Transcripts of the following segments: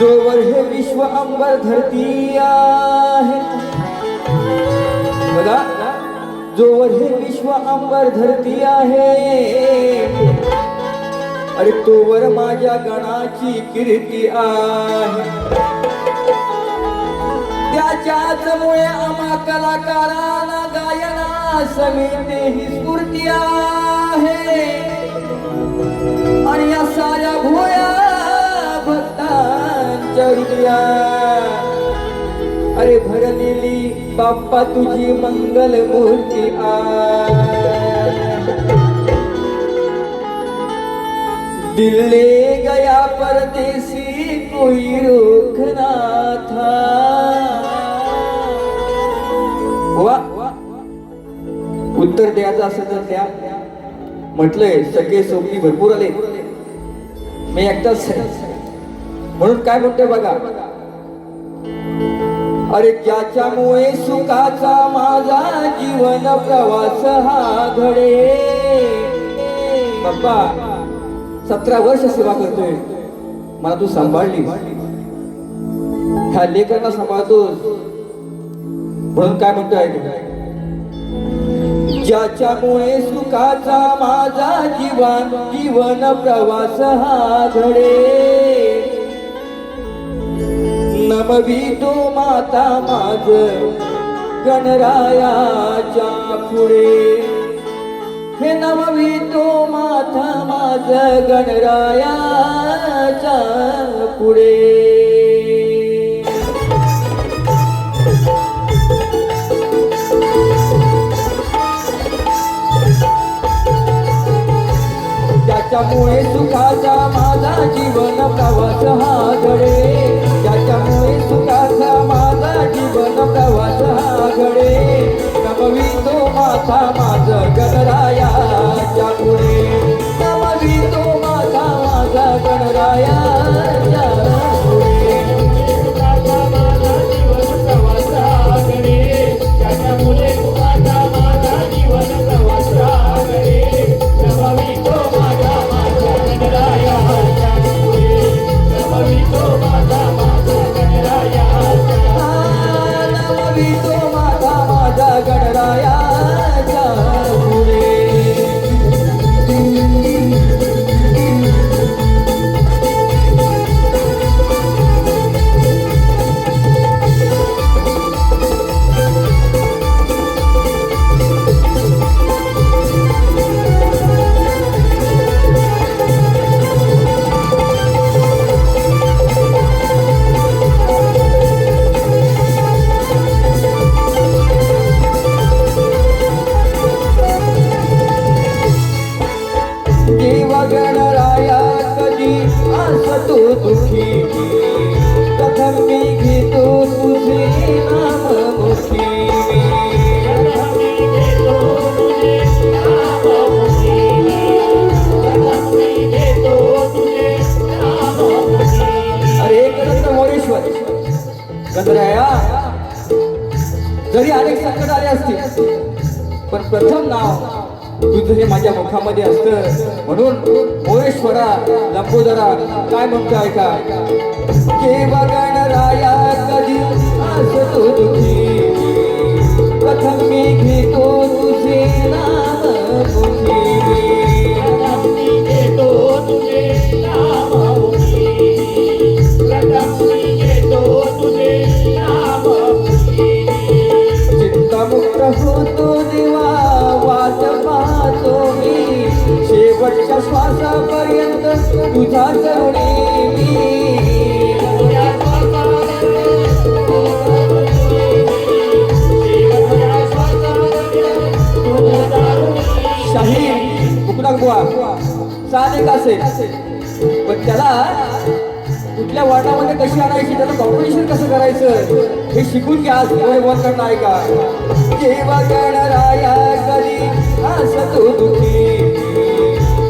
जोवर हे विश्व अंबर धरती आहे. बघा. जोवर हे विश्व अंबर धरती आहे. अरे तोवर माझ्या गणाची कीर्ती आहे. त्याच्याच मुळे आम्हा कलाकाराला गायना समिती ही स्फूर्ती आहे. आणि या साऱ्या भोया भक्ता हृदयात अरे भरलेली बाप्पा तुझी मंगल मूर्ती आहे गया परदेसी कोई रोकना था वा. उत्तर द्यायचं असं तर द्या. म्हटलंय सगळे सोपी भरपूर आले. मी एकटाच म्हणून काय म्हणतोय बघा? अरे ज्याच्यामुळे सुखाचा माझा जीवन प्रवास हा घडे. बाप्पा सतरा वर्ष सेवा करतोय. मला तू सांभाळली ह्या लेकरांना सांभाळतोस. म्हणून काय म्हणतोय ज्याच्यामुळे सुखाचा माझा जीवन जीवन प्रवास हा घडे. नमवी तो माता माझ गणरायाच्या पुढे. हे नमवी तो माता माझ गणरायाच्या पुढे. त्याच्यामुळे सुखाचा माझा जीवन प्रवास हा माझ गणरायाच्या असतो दुखी प्रथम मी घेतो तुझे नाम मुखी जरी अनेक संकट आले प्रथम नाव तुझं हे माझ्या मुखामध्ये असतं म्हणून मोरेश्वरा लंबोदरा काय म्हणतो ऐका? देव गणराया कधी असतो दुखी प्रथम मी घेतो तुझे ना श्वासापर्यंत तुझा चरणी मी शाही कुकडा बुवा साधे असेल पण त्याला कुठल्या वाटामध्ये कशी आणायची त्याचं कॉम्पिटिशन कसं करायचं हे शिकून घ्या आज. एवढे वन करणं ऐका जेव्हा गणराया कधी असतो दुखी.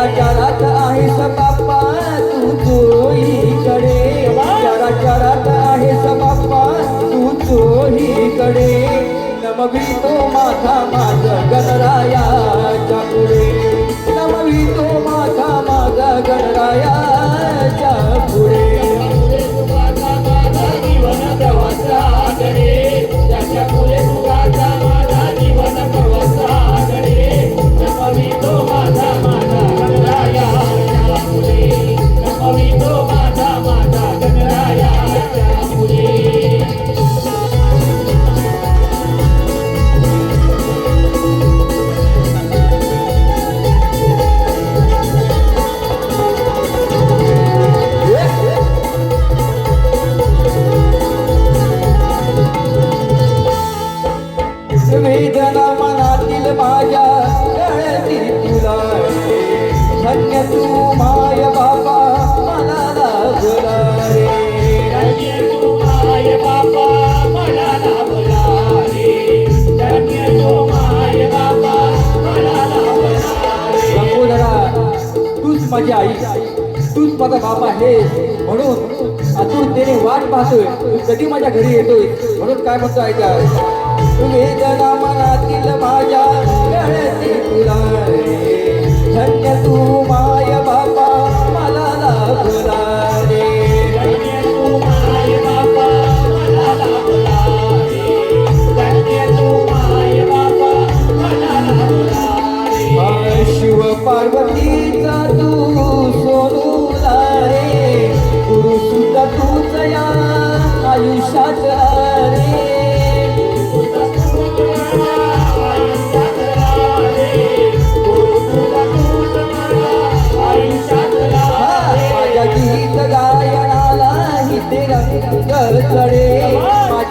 चारा चारात आहेस बाप्पा तू चोहीकडे. चारा चारात आहेस बाप्पा तू चोहीकडे. नमवितो माझा बाप आहे. म्हणून आतुरतेने वाट पाहतोय. तू कधी माझ्या घरी येतोय? म्हणून काय म्हणतो ऐका तुम्ही जना मनातील माझ्या तुला धन्य तू माय बापा.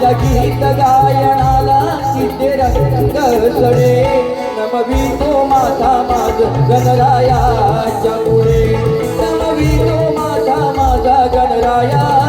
माझ्या गीत गायनाला किती रंग सडे. नमवी तो माझा माझ गणरायाच्या पुढे. नमवी तो माझा माझा गणराया